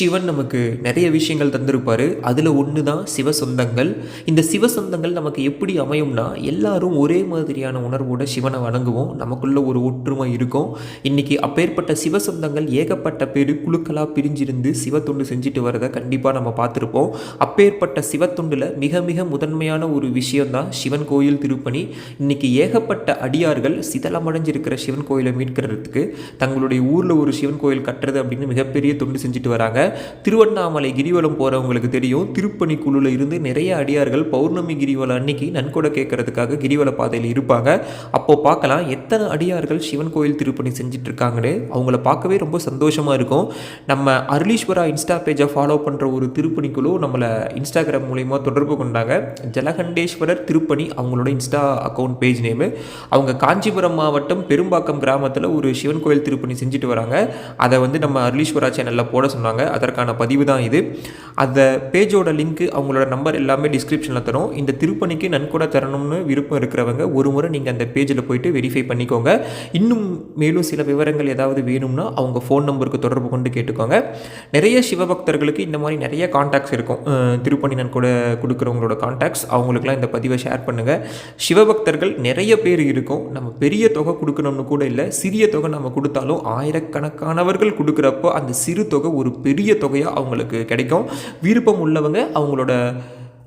சிவன் நமக்கு நிறைய விஷயங்கள் தந்திருப்பார். அதில் ஒன்று தான் சிவசொந்தங்கள் இந்த சிவசொந்தங்கள் நமக்கு எப்படி அமையும்னா எல்லாரும் ஒரே மாதிரியான உணர்வோட சிவனை வணங்குவோம். நமக்குள்ள ஒரு ஒற்றுமை இருக்கும். இன்றைக்கி அப்பேற்பட்ட சிவசொந்தங்கள் ஏகப்பட்ட பேர் குழுக்களாக பிரிஞ்சிருந்து சிவத்தொண்டு செஞ்சுட்டு வரதை கண்டிப்பாக நம்ம பார்த்துருப்போம். அப்பேற்பட்ட சிவத்தொண்டில் மிக மிக முதன்மையான ஒரு விஷயம்தான் சிவன் கோயில் திருப்பணி. இன்னைக்கு ஏகப்பட்ட அடியார்கள் சிதலமடைஞ்சிருக்கிற சிவன் கோயிலை மீட்கிறதுக்கு தங்களுடைய ஊரில் ஒரு சிவன் கோயில் கட்டுறது அப்படின்னு மிகப்பெரிய தொண்டு செஞ்சுட்டு வராங்க. திருவண்ணாமலை கிரிவலம் போகிறவங்களுக்கு தெரியும். திருப்பணி குழுவில் இருந்து நிறைய அடியார்கள் பௌர்ணமி கிரிவலம் அன்னைக்கு நன்கொடை கேட்கறதுக்காக கிரிவல பாதையில் இருப்பாங்க. அப்போ பார்க்கலாம் எத்தனை அடியார்கள் சிவன் கோயில் திருப்பணி செஞ்சுட்டு இருக்காங்கன்னு அவங்கள பார்க்கவே ரொம்ப சந்தோஷமாக இருக்கும். நம்ம அருளீஸ்வரா இன்ஸ்டா பேஜை ஃபாலோ பண்ணுற ஒரு திருப்பணி குழு நம்மளை இன்ஸ்டாகிராம் மூலயமா தொடர்பு கொண்டாங்க. ஜலகண்டேஸ்வரர் திருப்பணி அவங்களோட இன்ஸ்டா அக்கௌண்ட் பேஜ் நேமு அவங்க காஞ்சிபுரம் மாவட்டம் பெரும்பாக்கம் கிராமத்தில் ஒரு சிவன் கோயில் திருப்பணி செஞ்சுட்டு வராங்க. அதை வந்து நம்ம அருளீஸ்வரா சேனலில் போட சொன்னாங்க. அதற்கான பதிவு தான் இது. அந்த பேஜோட லிங்க் அவங்களோட நம்பர் எல்லாமே டிஸ்கிரிப்ஷனில் தரும். இந்த திருப்பணிக்கு நன்கொடை தரணும்னு விருப்பம் இருக்கிறவங்க ஒரு முறை நீங்கள் அந்த பேஜில் போயிட்டு வெரிஃபை பண்ணிக்கோங்க. இன்னும் மேலும் சில விவரங்கள் ஏதாவது வேணும்னா அவங்க ஃபோன் நம்பருக்கு தொடர்பு கொண்டு கேட்டுக்கோங்க. நிறைய சிவபக்தர்களுக்கு இந்த மாதிரி நிறைய காண்டாக்ட்ஸ் இருக்கும். திருப்பணி நன்கொடை கொடுக்குறவங்களோட காண்டாக்ட்ஸ் அவங்களுக்குலாம் இந்த பதிவை ஷேர் பண்ணுங்கள் சிவபக்தர்கள் நிறைய பேர் இருக்கும். நம்ம பெரிய தொகை கொடுக்கணும்னு கூட இல்லை சிறிய தொகை நம்ம கொடுத்தாலும் ஆயிரக்கணக்கானவர்கள் கொடுக்குறப்போ அந்த சிறு தொகை ஒரு பெரிய பெரிய தொகையாக அவங்களுக்கு கிடைக்கும். விருப்பம் உள்ளவங்க அவங்களோட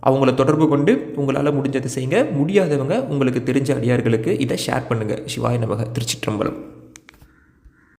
அவங்கள தொடர்பு கொண்டு உங்களால் முடிஞ்சதை செய்யுங்க. முடியாதவங்க உங்களுக்கு தெரிஞ்ச அடியார்களுக்கு இதை ஷேர் பண்ணுங்கள் சிவாய நமக திருச்சிற்றம்பலம்.